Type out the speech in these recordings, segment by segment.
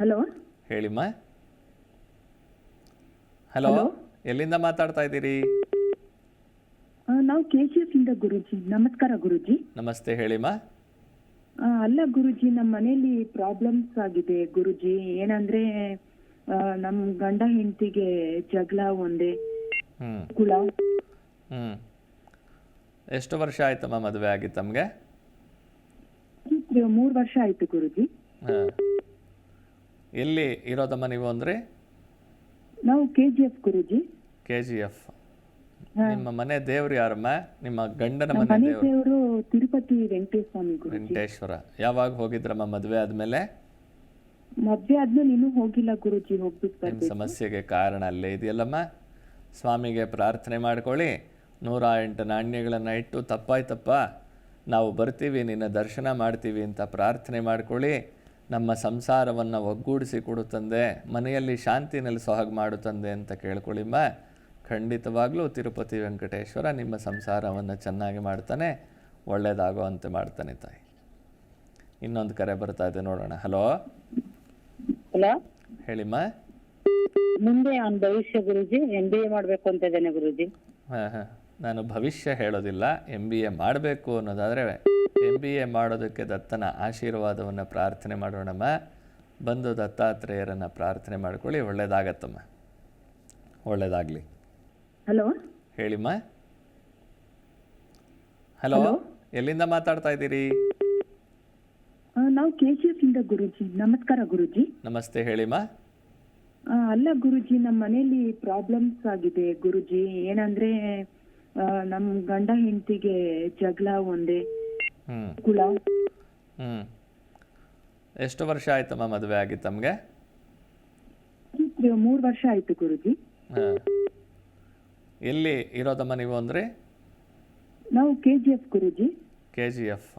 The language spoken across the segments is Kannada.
ಹಲೋ? ಹೇಳಿಮ್ಮ. ಹಲೋ ಎಲ್ಲಿಂದ ಮಾತಾಡ್ತಾ ಇದ್ದೀರಿ? ನಾವು ಕೆ ಜಿ ಎಫ್ ಇಂದ ಗುರುಜಿ. ನಮಸ್ಕಾರ ಗುರುಜಿ. ನಮಸ್ತೆ ಹೇಳಿಮ್ಮ. ಅಲ್ಲ ಗುರುಜಿ ನಮ್ಮ ಮನೆಯಲ್ಲಿ ಪ್ರಾಬ್ಲಮ್ಸ್ ಆಗಿದೆ. ಗುರುಜಿ ಏನಂದ್ರೆ ನಮ್ ಗಂಡ ಹೆಂಡತಿಗೆ ಜಗಳ ಒಂದೇ. ಕುಳ. ಹ್ಞೂ ಎಷ್ಟು ವರ್ಷ ಆಯ್ತಮ್ಮ ಮದುವೆ ಆಗಿತ್ತು ತಮಗೆ? ಮೂರ್ ವರ್ಷ ಆಯ್ತು ಗುರುಜಿ. ಎಲ್ಲಿ ಇರೋದಮ್ಮ ನೀವು ಅಂದ್ರೆ? ನಾವು K G F Guruji. K G F ನಿಮ್ಮ ಮನೆ ದೇವ್ರು ಯಾರಮ್ಮ? ನಿಮ್ಮ ಗಂಡನ ಮನೆ ದೇವ್ರು. ದೇವರು ತಿರುಪತಿ ವೆಂಕಟೇಶ ಸ್ವಾಮಿ ಗುರುಜಿ. ವೆಂಕಟೇಶ್ವರ. ಯಾವಾಗ ಹೋಗಿದ್ರಮ್ಮ ಮದುವೆ ಆದಮೇಲೆ? ಮದ್ವೆ ಆದ್ಮೇಲೆ ಇನ್ನೂ ಹೋಗಿಲ್ಲ ಗುರುಜಿ ಹೋಗ್ಬಿಟ್ಟು ನಿಮ್ಮ ಬರ್ಬೇಕು. ಸಮಸ್ಯೆಗೆ ಕಾರಣ ಅಲ್ಲೇ ಇದೆಯಲ್ಲಮ್ಮ? ಸ್ವಾಮಿಗೆ ಪ್ರಾರ್ಥನೆ ಮಾಡ್ಕೊಳ್ಳಿ. ನೂರ ಎಂಟು ನಾಣ್ಯಗಳನ್ನು ಇಟ್ಟು ತಪ್ಪಾಯ್ತಪ್ಪ. ನಾವು ಬರ್ತೀವಿ ನಿನ್ನ ದರ್ಶನ ಮಾಡ್ತೀವಿ ಅಂತ ಪ್ರಾರ್ಥನೆ ಮಾಡ್ಕೊಳ್ಳಿ. ನಮ್ಮ ಸಂಸಾರವನ್ನು ಒಗ್ಗೂಡಿಸಿ ಕೊಡುತ್ತಂದೆ ತಂದೆ ಮನೆಯಲ್ಲಿ ಶಾಂತಿ ನೆಲೆಸೋ ಹಾಗೆ ಮಾಡು ತಂದೆ ಅಂತ ಕೇಳ್ಕೊಳ್ಳಿಮ್ಮ ಖಂಡಿತವಾಗ್ಲೂ ತಿರುಪತಿ ವೆಂಕಟೇಶ್ವರ ನಿಮ್ಮ ಸಂಸಾರವನ್ನು ಚೆನ್ನಾಗಿ ಮಾಡ್ತಾನೆ ಒಳ್ಳೆಯದಾಗುವಂತೆ ಮಾಡ್ತಾನೆ ತಾಯಿ. ಇನ್ನೊಂದು ಕರೆ ಬರ್ತಾ ಇದೆ ನೋಡೋಣ. ಹಲೋ? ಹಲೋ? ಹೇಳಿಮ್ಮ ಮುಂದೆ ಅವನ ಭವಿಷ್ಯ ಗುರುಜಿ ಎಂ ಬಿ ಎ ಮಾಡಬೇಕು ಅಂತ ಇದ್ದೇನೆ ಗುರುಜಿ. ಹಾಂ ಹಾಂ. ನಾನು ಭವಿಷ್ಯ ಹೇಳೋದಿಲ್ಲ ಎಂ ಬಿ ಎ ಮಾಡಬೇಕು ಅನ್ನೋದಾದರೆ ಎಂ ಬಿ ಎ ಮಾಡೋದಕ್ಕೆ ದತ್ತನ ಆಶೀರ್ವಾದವನ್ನು ಪ್ರಾರ್ಥನೆ ಮಾಡೋಣಮ್ಮ ಬಂದು ದತ್ತಾತ್ರೇಯರನ್ನು ಪ್ರಾರ್ಥನೆ ಮಾಡ್ಕೊಳ್ಳಿ ಒಳ್ಳೇದಾಗತ್ತಮ್ಮ. ಒಳ್ಳೇದಾಗಲಿ. ಹಲೋ? ಹೇಳಿಮ್ಮ. ಹಲೋ ಎಲ್ಲಿಂದ ಮಾತಾಡ್ತಾ ಇದ್ದೀರಿ? ನಾವು ಕೆ ಜಿ ಎಫ್ ಇಂದ ಗುರುಜಿ. ನಮಸ್ಕಾರ ಗುರುಜಿ. ನಮಸ್ತೆ ಹೇಳಿಮ್ಮ. ಅಲ್ಲ ಗುರುಜಿ ನಮ್ಮ ಮನೆಯಲ್ಲಿ ಪ್ರಾಬ್ಲಮ್ಸ್ ಆಗಿದೆ ಗುರುಜಿ. ಏನಂದ್ರೆ ನಮ್ಮ ನಮ್ ಗಂಡ ಹೆಂಡತಿಗೆ ಜಗಳ ಒಂದೇ. ಹ್ಞೂ ಹ್ಮ್. ಎಷ್ಟು ವರ್ಷ ಆಯ್ತಮ್ಮ ಮದುವೆ ಆಗಿ ತಮಗೆ? ಮೂರ್ ವರ್ಷ ಆಯ್ತು ಗುರುಜಿ. ಎಲ್ಲಿ ಇರೋದಮ್ಮ ನೀವು ಅಂದ್ರೆ? ನಾವು K G F Guruji. K G F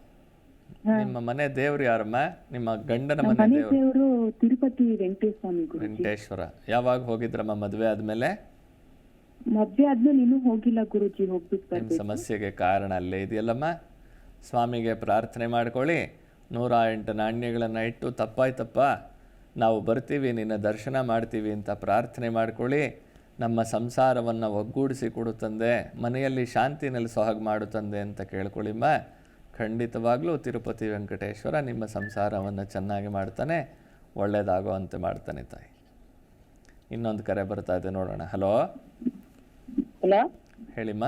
ನಿಮ್ಮ ಮನೆ ದೇವ್ರು ಯಾರಮ್ಮ? ನಿಮ್ಮ ಗಂಡನ ಮನೆ ದೇವ್ರು? ತಿರುಪತಿ ವೆಂಕಟೇಶ್ವರ ವೆಂಕಟೇಶ್ವರ. ಯಾವಾಗ ಹೋಗಿದ್ರಮ್ಮ ಮದುವೆ ಆದ್ಮೇಲೆ? ಮದ್ವೆ ಆದ್ಮೇಲೆ ಇನ್ನೂ ಹೋಗಿಲ್ಲ ಗುರುಜಿ ಹೋಗ್ಬಿಟ್ಟು ಸಮಸ್ಯೆಗೆ ಕಾರಣ ಅಲ್ಲೇ ಇದೆಯಲ್ಲಮ್ಮ? ಸ್ವಾಮಿಗೆ ಪ್ರಾರ್ಥನೆ ಮಾಡ್ಕೊಳ್ಳಿ. ನೂರ ಎಂಟು ನಾಣ್ಯಗಳನ್ನು ಇಟ್ಟು ತಪ್ಪಾಯ್ತಪ್ಪ ನಾವು ಬರ್ತೀವಿ ನಿನ್ನ ದರ್ಶನ ಮಾಡ್ತೀವಿ ಅಂತ ಪ್ರಾರ್ಥನೆ ಮಾಡ್ಕೊಳ್ಳಿ. ನಮ್ಮ ಸಂಸಾರವನ್ನು ಒಗ್ಗೂಡಿಸಿ ಕೊಡು ತಂದೆ ಮನೆಯಲ್ಲಿ ಶಾಂತಿ ನೆಲೆಸೋ ಹಾಗೆ ಮಾಡು ತಂದೆ ಅಂತ ಕೇಳ್ಕೊಳ್ಳಿಮ್ಮ ಖಂಡಿತವಾಗಲೂ ತಿರುಪತಿ ವೆಂಕಟೇಶ್ವರ ನಿಮ್ಮ ಸಂಸಾರವನ್ನು ಚೆನ್ನಾಗಿ ಮಾಡ್ತಾನೆ ಒಳ್ಳೆಯದಾಗುವಂತೆ ಮಾಡ್ತಾನೆ ತಾಯಿ. ಇನ್ನೊಂದು ಕರೆ ಬರ್ತಾ ಇದೆ ನೋಡೋಣ. ಹಲೋ? ಹಲೋ? ಹೇಳಿಮ್ಮ.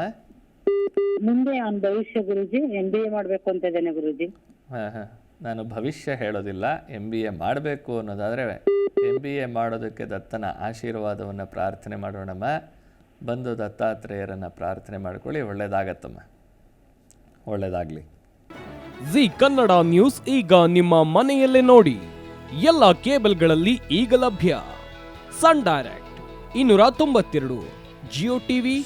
ಮುಂದೆ ಅವನ ಭವಿಷ್ಯ ಗುರುಜಿ ಎಂ ಬಿ ಎ ಮಾಡಬೇಕು ಅಂತ ಇದ್ದೇನೆ ಗುರುಜಿ. ಹಾಂ ಹಾಂ. ನಾನು ಭವಿಷ್ಯ ಹೇಳೋದಿಲ್ಲ ಎಂ ಬಿ ಎ ಮಾಡಬೇಕು ಅನ್ನೋದಾದರೆ ಎಂ ಬಿ ಎ ಮಾಡೋದಕ್ಕೆ ದತ್ತನ ಆಶೀರ್ವಾದವನ್ನು ಪ್ರಾರ್ಥನೆ ಮಾಡೋಣಮ್ಮ. ಬಂದು ದತ್ತಾತ್ರೇಯರನ್ನು ಪ್ರಾರ್ಥನೆ ಮಾಡ್ಕೊಳ್ಳಿ ಒಳ್ಳೇದಾಗತ್ತಮ್ಮ. ಒಳ್ಳೇದಾಗಲಿ. ಜಿ ಕನ್ನಡ ನ್ಯೂಸ್ ಈಗ ನಿಮ್ಮ ಮನೆಯಲ್ಲೇ ನೋಡಿ. ಎಲ್ಲ ಕೇಬಲ್ಗಳಲ್ಲಿ ಈಗ ಲಭ್ಯ. ಸನ್ ಡೈರೆಕ್ಟ್ ಇನ್ನೂರ ತೊಂಬತ್ತೆರಡು ಜಿಯೋ ಟಿವಿ